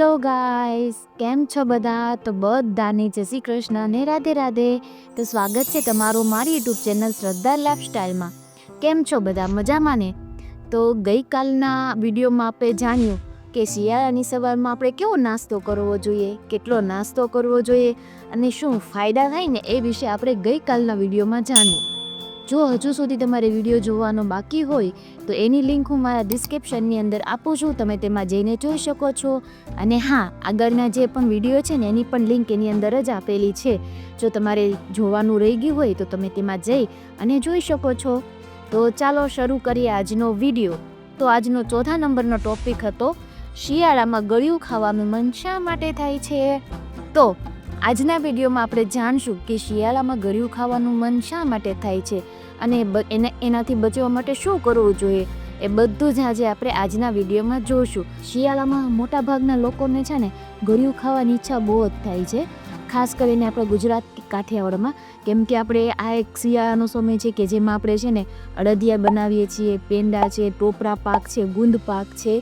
Hello guys, કેમ છો બધા? તો બધાને જય શ્રી કૃષ્ણ અને રાધે રાધે. તો સ્વાગત છે તમારું મારી યુટ્યુબ ચેનલ શ્રદ્ધા લાઈફસ્ટાઈલમાં. કેમ છો બધા? મજામાં ને? તો ગઈકાલના વિડીયોમાં આપણે જાણ્યું કે શિયાળાની સવારમાં આપણે કેવો નાસ્તો કરવો જોઈએ, કેટલો નાસ્તો કરવો જોઈએ અને શું ફાયદા થાય ને એ વિશે આપણે ગઈકાલના વિડીયોમાં જાણ્યું. જો હજુ સુધી તમારે વીડિયો જોવાનો બાકી હોય, તો એની લિંક હું મારા ડિસ્ક્રિપ્શનની અંદર આપું છું. તમે તેમાં જઈને જોઈ શકો છો. અને હા, આગળના જે પણ વીડિયો છે ને, એની પણ લિંક એની અંદર જ આપેલી છે. જો તમારે જોવાનું રહી ગયું હોય, તો તમે તેમાં જઈ અને જોઈ શકો છો. તો ચાલો શરૂ કરીએ આજનો વીડિયો. તો આજનો ચોથા નંબરનો ટોપિક હતો, શિયાળામાં ગળ્યું ખાવાનું મન શા માટે થાય છે? તો આજના વિડીયોમાં આપણે જાણશું કે શિયાળામાં ગળ્યું ખાવાનું મન શા માટે થાય છે અને એનાથી બચવા માટે શું કરવું જોઈએ એ બધું જ આજે આપણે આજના વિડીયોમાં જોઈશું. શિયાળામાં મોટાભાગના લોકોને છે ને ગળ્યું ખાવાની ઈચ્છા બહુ જ થાય છે. ખાસ કરીને આપણે ગુજરાત કાઠિયાવાડમાં, કેમ કે આપણે આ એક શિયાળાનો સમય છે કે જેમાં આપણે છે ને અડદિયા બનાવીએ છીએ, પેંડા છે, ટોપરા પાક છે, ગુંદ પાક છે.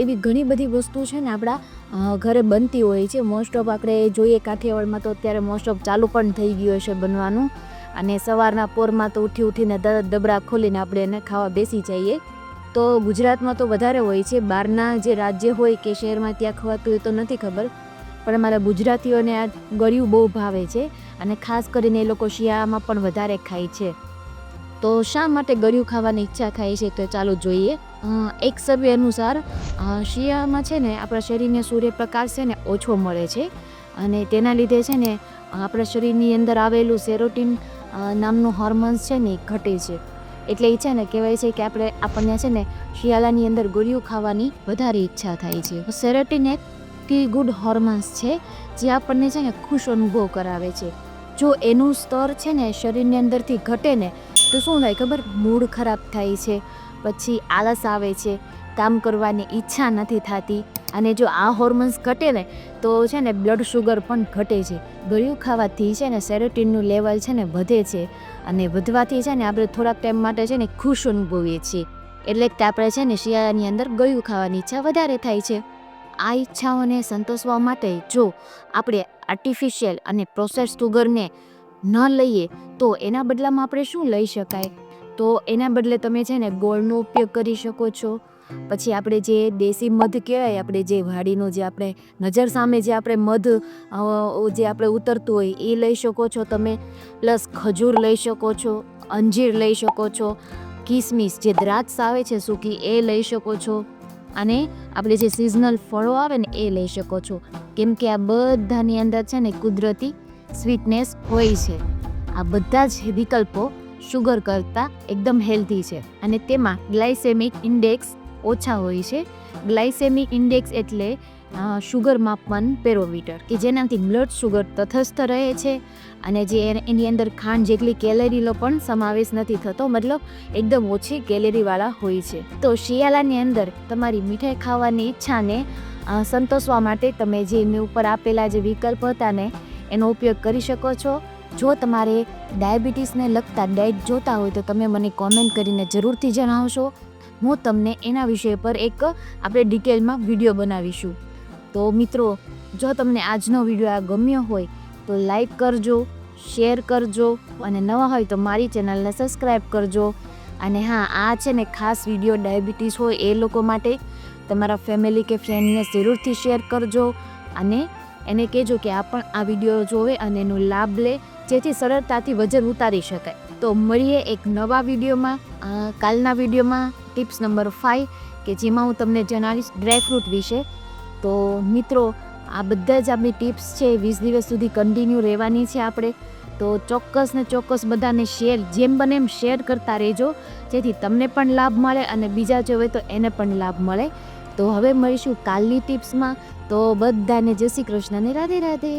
એવી ઘણી બધી વસ્તુ છે ને આપણા ઘરે બનતી હોય છે. મોસ્ટ ઓફ આપણે જોઈએ કાઠિયાવાડમાં તો અત્યારે મોસ્ટ ઓફ ચાલુ પણ થઈ ગયું છે બનવાનું. અને સવારના પોરમાં તો ઉઠી ઉઠીને તરત ડબરા ખોલીને આપણે એને ખાવા બેસી જઈએ. તો ગુજરાતમાં તો વધારે હોય છે. બહારના જે રાજ્ય હોય કે શહેરમાં ત્યાં ખવાતું હોય તો નથી ખબર. પણ અમારા ગુજરાતીઓને આ ગળ્યું બહુ ભાવે છે. અને ખાસ કરીને એ લોકો શિયાળામાં પણ વધારે ખાય છે. તો શા માટે ગળ્યું ખાવાની ઈચ્છા થાય છે તો ચાલો જોઈએ. એક સર્વે અનુસાર શિયાળામાં છે ને આપણા શરીરને સૂર્યપ્રકાશ છે ને ઓછો મળે છે. અને તેના લીધે છે ને, આપણા શરીરની અંદર આવેલું સેરોટીન નામનું હોર્મોન્સ છે ને એ ઘટે છે. એટલે એ છે ને કહેવાય છે કે આપણે, આપણને છે ને શિયાળાની અંદર ગોળીઓ ખાવાની વધારે ઈચ્છા થાય છે. સેરોટીન એક ફીલ ગુડ હોર્મોન્સ છે, જે આપણને છે ને ખુશ અનુભવ કરાવે છે. જો એનું સ્તર છે ને શરીરની અંદરથી ઘટે ને, તો શું થાય ખબર? મૂડ ખરાબ થાય છે. પછી આળસ આવે છે, કામ કરવાની ઈચ્છા નથી થતી અને જો આ હોર્મોન્સ ઘટે ને, તો છે ને બ્લડ શુગર પણ ઘટે છે. ગળ્યું ખાવાથી છે ને સેરોટીનનું લેવલ છે ને વધે છે અને વધવાથી છે ને આપણે થોડાક ટાઈમ માટે છે ને ખુશ અનુભવીએ છીએ. એટલે કે આપણે છે ને શિયાળાની અંદર ગળ્યું ખાવાની ઈચ્છા વધારે થાય છે. આ ઈચ્છાઓને સંતોષવા માટે જો આપણે આર્ટિફિશિયલ અને પ્રોસેસ સુગરને ન લઈએ, તો એના બદલામાં આપણે શું લઈ શકાય? તો એના બદલે તમે છે ને ગોળનો ઉપયોગ કરી શકો છો. પછી આપણે જે દેશી મધ કહેવાય, આપણે જે વાડીનો જે આપણે નજર સામે જે આપણે મધ જે આપણે ઉતરતું હોય એ લઈ શકો છો તમે. પ્લસ ખજૂર લઈ શકો છો, અંજીર લઈ શકો છો, કિસમિસ જે દ્રાક્ષ આવે છે સૂકી એ લઈ શકો છો. અને આપણે જે સિઝનલ ફળો આવે ને એ લઈ શકો છો. કેમ કે આ બધાની અંદર છે ને કુદરતી સ્વીટનેસ હોય છે. આ બધા જ વિકલ્પો શુગર કરતાં એકદમ હેલ્ધી છે અને તેમાં ગ્લાયસેમિક ઇન્ડેક્સ ઓછા હોય છે. ગ્લાયસેમિક ઇન્ડેક્સ એટલે શુગર માપન પેરોમીટર કે જેનાથી બ્લડ શુગર તથસ્થ રહે છે અને જે એની અંદર ખાંડ જેટલી કેલેરીનો પણ સમાવેશ નથી થતો, મતલબ એકદમ ઓછી કેલેરીવાળા હોય છે. તો શિયાળાની અંદર તમારી મીઠાઈ ખાવાની ઈચ્છાને સંતોષવા માટે તમે જે એની ઉપર આપેલા જે વિકલ્પ હતા ને, એનો ઉપયોગ કરી શકો છો. જો તમારે ડાયાબિટીસને લગતા ડાયટ જોતા હોય તો તમે મને કોમેન્ટ કરીને જરૂરથી જણાવશો. હું તમને એના વિષય પર એક આપણે ડિટેલમાં વીડિયો બનાવીશું. તો મિત્રો, જો તમને આજનો વીડિયો આ ગમ્યો હોય, તો લાઈક કરજો શેર કરજો અને નવા હોય તો મારી ચેનલને સબસ્ક્રાઈબ કરજો. અને હા, આ છે ને ખાસ વીડિયો ડાયાબિટીસ હોય એ લોકો માટે તમારા ફેમિલી કે ફ્રેન્ડને જરૂરથી શેર કરજો. અને એને કહેજો કે આ પણ આ વીડિયો જોવે અને એનો લાભ લે. જેથી સરળતાથી વજન ઉતારી શકાય. તો મળીએ એક નવા વિડીયોમાં. કાલના વિડીયોમાં ટિપ્સ નંબર ફાઇવ કે જેમાં હું તમને જણાવીશ ડ્રાયફ્રૂટ વિશે. તો મિત્રો, આ બધા જ આપણી ટિપ્સ છે, વીસ દિવસ સુધી કન્ટિન્યુ રહેવાની છે આપણે. તો ચોક્કસ ને ચોક્કસ બધાને શેર, જેમ બને એમ શેર કરતા રહેજો. જેથી તમને પણ લાભ મળે અને બીજા જોવે તો એને પણ લાભ મળે. તો હવે મળીશું કાલની ટિપ્સમાં. તો બધાને જય શ્રી કૃષ્ણને રાધે રાધે.